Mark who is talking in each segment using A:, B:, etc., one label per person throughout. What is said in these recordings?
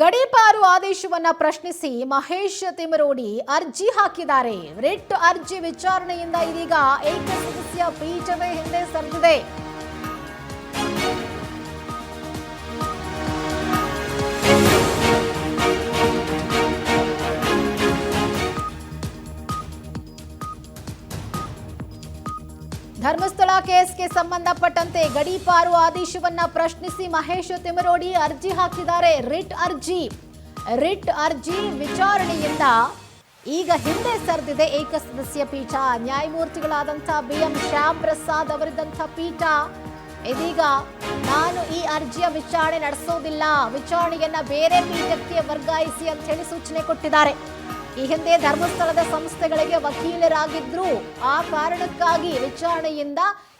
A: ಗಡೀಪಾರು ಆದೇಶವನ್ನ ಪ್ರಶ್ನಿಸಿ ಮಹೇಶ್ ತಿಮರೋಡಿ ಅರ್ಜಿ ಹಾಕಿದ್ದಾರೆ. ರಿಟ್ ಅರ್ಜಿ ವಿಚಾರಣೆಯಿಂದ ಇದೀಗ ಏಕಸದಸ್ಯ ಪೀಠವೇ ಹಿಂದೆ ಸರಿದಿದೆ. ಧರ್ಮಸ್ಥಳ ಕೇಸ್ಗೆ ಸಂಬಂಧಪಟ್ಟಂತೆ ಗಡೀಪಾರು ಆದೇಶವನ್ನ ಪ್ರಶ್ನಿಸಿ ಮಹೇಶ್ ತಿಮರೋಡಿ ಅರ್ಜಿ ಹಾಕಿದ್ದಾರೆ. ರಿಟ್ ಅರ್ಜಿ. ರಿಟ್ ಅರ್ಜಿ ವಿಚಾರಣೆಯಿಂದ ಈಗ ಹಿಂದೆ ಸರಿದಿದೆ ಏಕಸದಸ್ಯ ಪೀಠ. ನ್ಯಾಯಮೂರ್ತಿಗಳಾದಂಥ ಬಿ ಎಂ ಶ್ಯಾಮ್ ಪ್ರಸಾದ್ ಅವರಿದ್ದಂಥ ಪೀಠ. ಇದೀಗ ನಾನು ಈ ಅರ್ಜಿಯ ವಿಚಾರಣೆ ನಡೆಸೋದಿಲ್ಲ. ವಿಚಾರಣೆಯನ್ನ ಬೇರೆ ಪೀಠಕ್ಕೆ ವರ್ಗಾಯಿಸಿ ಅಂತ ಹೇಳಿ ಸೂಚನೆ ಕೊಟ್ಟಿದ್ದಾರೆ. ಈ ಹಿಂದೆ ಧರ್ಮಸ್ಥಳದ ಸಂಸ್ಥೆಗಳಿಗೆ ವಕೀಲರಾಗಿದ್ರು. ಆ ಕಾರಣಕ್ಕಾಗಿ ವಿಚಾರಣೆಯಿಂದ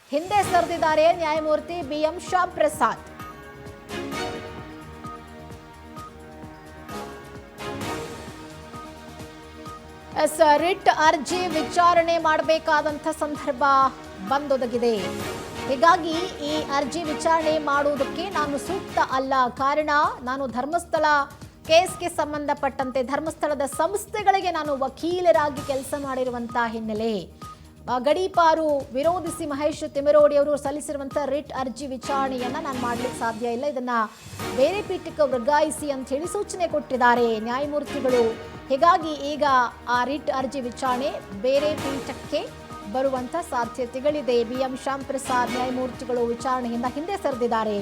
A: ಹಿಂದೆ ಸರಿದಿದ್ದಾರೆ ನ್ಯಾಯಮೂರ್ತಿ ಬಿ ಎಂ ಪ್ರಸಾದ್ ರಿಟ್ ಅರ್ಜಿ ವಿಚಾರಣೆ ಮಾಡಬೇಕಾದಂಥ ಸಂದರ್ಭ ಬಂದೊದಗಿದೆ. ಹೀಗಾಗಿ ಈ ಅರ್ಜಿ ವಿಚಾರಣೆ ಮಾಡುವುದಕ್ಕೆ ನಾನು ಸೂಕ್ತ ಅಲ್ಲ. ಕಾರಣ, ನಾನು ಧರ್ಮಸ್ಥಳ ಕೇಸ್ಗೆ ಸಂಬಂಧಪಟ್ಟಂತೆ ಧರ್ಮಸ್ಥಳದ ಸಂಸ್ಥೆಗಳಿಗೆ ನಾನು ವಕೀಲರಾಗಿ ಕೆಲಸ ಮಾಡಿರುವಂತಹ ಹಿನ್ನೆಲೆ. ಗಡೀಪಾರು ವಿರೋಧಿಸಿ ಮಹೇಶ್ ತಿಮರೋಡಿ ಅವರು ಸಲ್ಲಿಸಿರುವಂಥ ರಿಟ್ ಅರ್ಜಿ ವಿಚಾರಣೆಯನ್ನು ನಾನು ಮಾಡಲಿಕ್ಕೆ ಸಾಧ್ಯ ಇಲ್ಲ. ಇದನ್ನು ಬೇರೆ ಪೀಠಕ್ಕೆ ವರ್ಗಾಯಿಸಿ ಅಂತ ಹೇಳಿ ಸೂಚನೆ ಕೊಟ್ಟಿದ್ದಾರೆ ನ್ಯಾಯಮೂರ್ತಿಗಳು. ಹೀಗಾಗಿ ಈಗ ಆ ರಿಟ್ ಅರ್ಜಿ ವಿಚಾರಣೆ ಬೇರೆ ಪೀಠಕ್ಕೆ ಬರುವಂತ ಸಾಧ್ಯತೆಗಳಿದೆ. ಬಿ ಎಂ ಶ್ಯಾಮ್ ಪ್ರಸಾದ್ ನ್ಯಾಯಮೂರ್ತಿಗಳು ವಿಚಾರಣೆಯಿಂದ ಹಿಂದೆ ಸರಿದಿದ್ದಾರೆ.